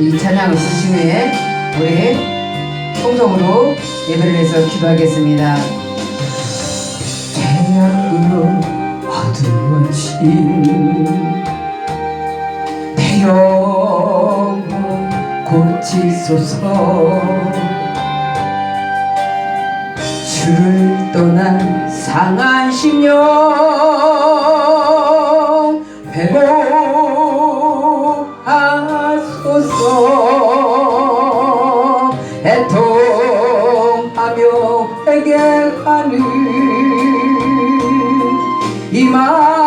이 찬양을 후에 우리 통성으로 예배를 해서 기도하겠습니다. 태양으로 어두워진 태영 고치소서 주를 떠난 상한 심령 애통하며 회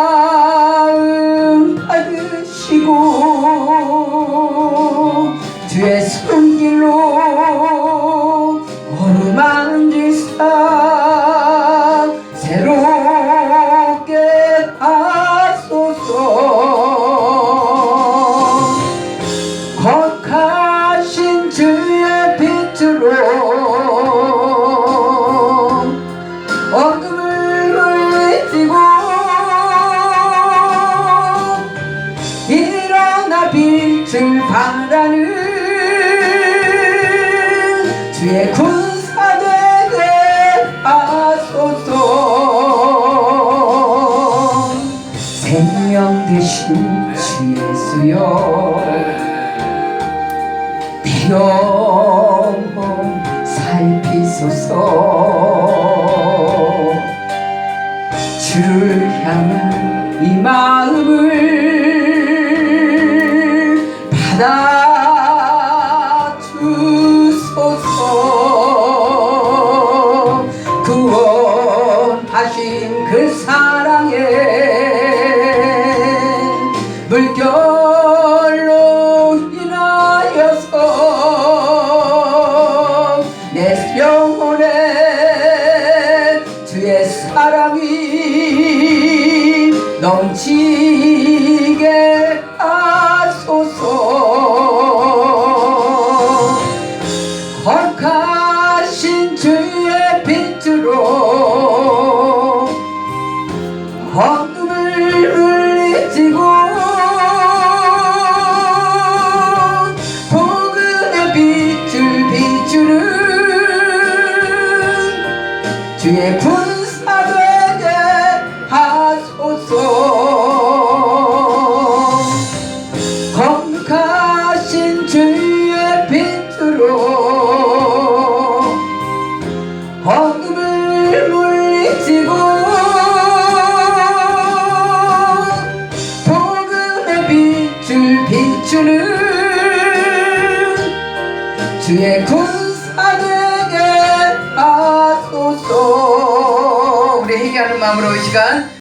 빛을 발하는 주의 군사 되게 하소서. 생명 주 예수여 영혼 살피소서. 주를 향한 이 마음 결로 인하여서 내 영혼에 주의 사랑이 넘치 주의 군사 되게 하소서. 거룩하신 주의 빛으로 어둠을 물리치고 복음의 빛을 비추는 주의 군사 되게 하소